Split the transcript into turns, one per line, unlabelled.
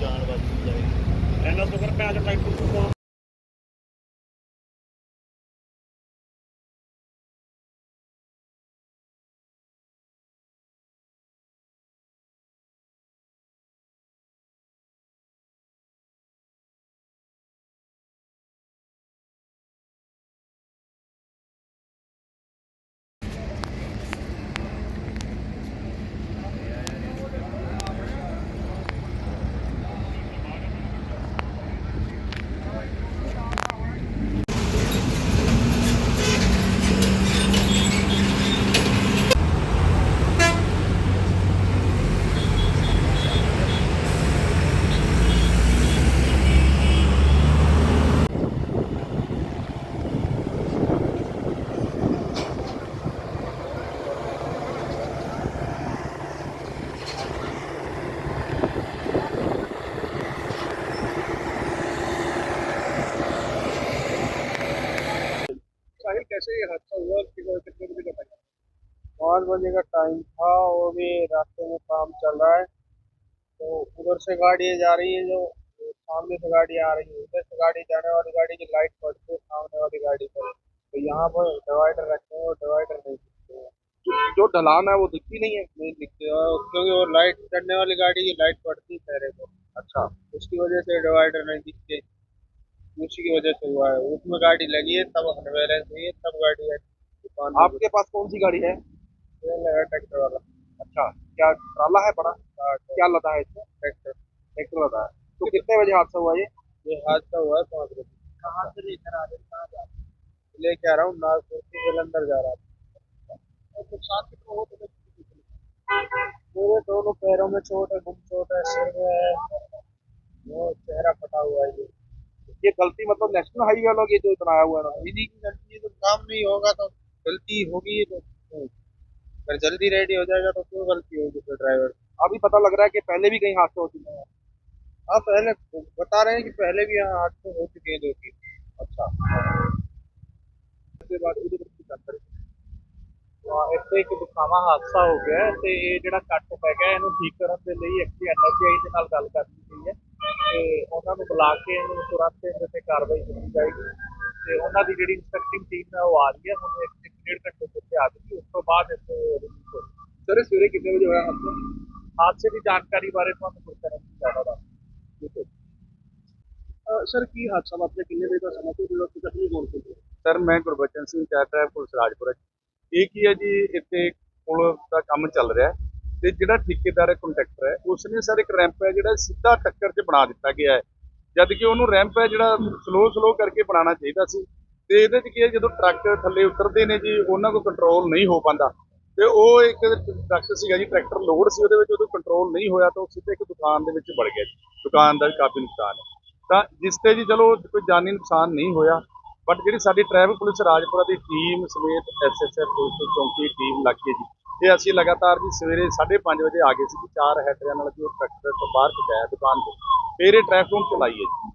ਜਾਨ ਬਚ ਜਾਏ ਇਹਨਾਂ ਤੋਂ ਫਿਰ ਪੈਜ ਟਰੈਕਟਰ ਤੋਂ सुबह कितने कितने बजे का टाइम पाँच बजे का टाइम था और भी रास्ते में काम चल रहा है। तो उधर से गाड़ी जा रही है जो सामने से गाड़ी आ रही है। उधर से गाड़ी जाने वाली गाड़ी की लाइट पड़ती है सामने वाली गाड़ी पर। तो यहाँ पर डिवाइडर रखे हैं और डिवाइडर नहीं दिखते हैं।
जो- ढलान है वो दिखती नहीं है?
नहीं दिखते और क्योंकि वो लाइट चढ़ने वाली गाड़ी की लाइट पड़ती है चेहरे को
अच्छा।
उसकी वजह से डिवाइडर नहीं दिखते। उसी की वजह से हुआ है। उसमें गाड़ी लगी है तब अनबैलेंस हुई है तब गाड़ी है। दुकान
आपके पास कौन सी गाड़ी है?
ये ट्रैक्टर वाला।
अच्छा क्या ट्राला है बड़ा?
हाँ,
क्या लदा है इसमें?
ट्रैक्टर
ट्रैक्टर लदा है। तो कितने बजे हादसा हुआ ये?
ये हादसा हुआ है पाँच बजे। कहाँ से लेकर आ रहे कहाँ जा रहे लेके आ रहा हूँ नागपुर से जलंधर जा रहा था नुकसान कितना हो तो मेरे दोनों पैरों में चोट है गुम चोट है सिर में है। वो चेहरा फटा हुआ है ये।
ये गलती मतलब नेशनल हाईवे वालों की जो बनाया हुआ है ना
इन्हीं की गलती है तो काम नहीं होगा तो गलती होगी ही तो क्यों? अगर जल्दी रेडी हो जाएगा तो क्यों गलती होगी फिर ड्राइवर
अभी पता लग रहा है कि पहले भी कहीं हादसे हो चुके हैं
हाँ पहले बता रहे हैं कि पहले भी यहाँ हादसे हो चुके हैं दो तीन
अच्छा उसके बाद ਇਹਦੇ ਵਿੱਚ ਕੀ ਕਰ
ਇੱਥੇ ਇੱਕ ਦੁਖਾਵਾ ਹਾਦਸਾ ਹੋ ਗਿਆ ਹੈ ਤੇ ਇਹ ਜਿਹੜਾ ਕੱਟ ਹੈਗਾ ਇਹਨੂੰ ਠੀਕ ਕਰਨ ਦੇ ਲਈ ਐਕਚੁਅਲੀ ਐਨਐਚਆਈ ਦੇ ਨਾਲ ਗੱਲ ਕਰਨੀ ਗਈ ਹੈ ਤੇ ਉਹਨਾਂ ਨੂੰ ਬੁਲਾ ਕੇ ਇਹਨੂੰ ਤੁਰੰਤ ਇਹਦੇ ਤੇ ਕਾਰਵਾਈ ਕੀਤੀ ਜਾਏਗੀ। ਤੇ ਉਹਨਾਂ ਦੀ ਜਿਹੜੀ ਇੰਸਪੈਕਟਿੰਗ ਟੀਮ ਹੈ ਉਹ ਆ ਰਹੀ ਹੈ। ਹੁਣ ਇੱਕ ਡੇਢ ਘੰਟੇ ਦੇ ਉੱਤੇ ਆ ਜਾਏਗੀ ਉਸ ਤੋਂ ਬਾਅਦ ਇੱਥੇ ਰਿਲੀਜ਼ ਹੋ
ਸਰ ਸਵੇਰੇ ਕਿੰਨੇ ਵਜੇ ਹੋਇਆ ਹਾਦਸਾ?
ਹਾਦਸੇ ਦੀ ਜਾਣਕਾਰੀ ਬਾਰੇ ਤੁਹਾਨੂੰ ਗੁਰਕਰਨ ਜੀ ਜ਼ਿਆਦਾ ਦੱਸ
ਸਰ ਕੀ ਹਾਦਸਾ ਵਾਪਰਿਆ? ਕਿੰਨੇ ਵਜੇ ਦਾ ਸਮਾਂ ਜਦੋਂ ਤੁਸੀਂ ਕਿੰਨੀ ਗੋਲ ਕੀਤੀ
ਸਰ ਮੈਂ ਗੁਰਬਚਨ ਸਿੰਘ ਹੈ ਪੁਲਿਸ ਰਾਜਪੁਰਾ ਇਹ ਕੀ ਹੈ ਜੀ? ਇੱਥੇ ਪੁਲ ਦਾ ਕੰਮ ਚੱਲ ਰਿਹਾ। ਹੈ ਤੇ ਜਿਹੜਾ ਠੇਕੇਦਾਰ ਹੈ ਕੰਟਰੈਕਟਰ ਹੈ, ਉਸਨੇ ਸਰ ਇੱਕ ਰੈਂਪ ਹੈ ਜਿਹੜਾ ਸਿੱਧਾ ਟੱਕਰ 'ਚ ਬਣਾ ਦਿੱਤਾ ਗਿਆ ਹੈ। ਜਦ ਕਿ ਉਹਨੂੰ ਰੈਂਪ ਹੈ ਜਿਹੜਾ ਸਲੋ ਸਲੋ ਕਰਕੇ ਬਣਾਉਣਾ ਚਾਹੀਦਾ ਸੀ। ਤੇ ਇਹਦੇ 'ਚ ਕੀ ਹੈ, ਜਦੋਂ ਟਰੱਕ ਥੱਲੇ ਉਤਰਦੇ ਨੇ ਜੀ, ਉਹਨਾਂ ਕੋਲ ਕੰਟਰੋਲ ਨਹੀਂ ਹੋ ਪਾਉਂਦਾ। ਤੇ ਉਹ ਇੱਕ ਟਰੱਕ ਸੀਗਾ ਜੀ, ਟਰੈਕਟਰ ਲੋਡ ਸੀ, ਉਹਦੇ ਵਿੱਚ ਉਹਦੋਂ ਕੰਟਰੋਲ ਨਹੀਂ ਹੋਇਆ ਤਾਂ ਉਹ ਸਿੱਧੇ ਇੱਕ ਦੁਕਾਨ ਦੇ ਵਿੱਚ ਵੜ ਗਿਆ ਜੀ। ਦੁਕਾਨ ਦਾ ਵੀ ਕਾਫੀ ਨੁਕਸਾਨ ਹੈ। ਤਾਂ ਜਿਸ ਤੇ ਜੀ ਚਲੋ ਕੋਈ ਜਾਨੀ ਨੁਕਸਾਨ ਨਹੀਂ ਹੋਇਆ ਬਟ ਜਿਹੜੀ ਸਾਡੀ ਟ੍ਰੈਫਿਕ ਪੁਲਿਸ ਰਾਜਪੁਰਾ ਦੀ ਟੀਮ ਸਮੇਤ ਐਸਐਸਐਫ ਪੁਲਿਸ ਚੌਂਕੀ ਟੀਮ ਲੱਗ ਕੇ ਜੀ। ਇਹ ਅਸੀਂ ਲਗਾਤਾਰ ਜੀ ਸਵੇਰੇ 5:30 ਵਜੇ ਆ ਗਏ ਸੀ ਜੀ, ਚਾਰ ਹੈਡਰਾਂ ਨਾਲ ਜੀ ਉਹ ਟਰੈਕਟਰ ਤੋਂ ਬਾਹਰ ਪਹੁੰਚਾਇਆ ਦੁਕਾਨ ਤੋਂ। ਫਿਰ ਇਹ ਟ੍ਰੈਫਿਕ ਨੂੰ ਚਲਾਈਏ ਜੀ।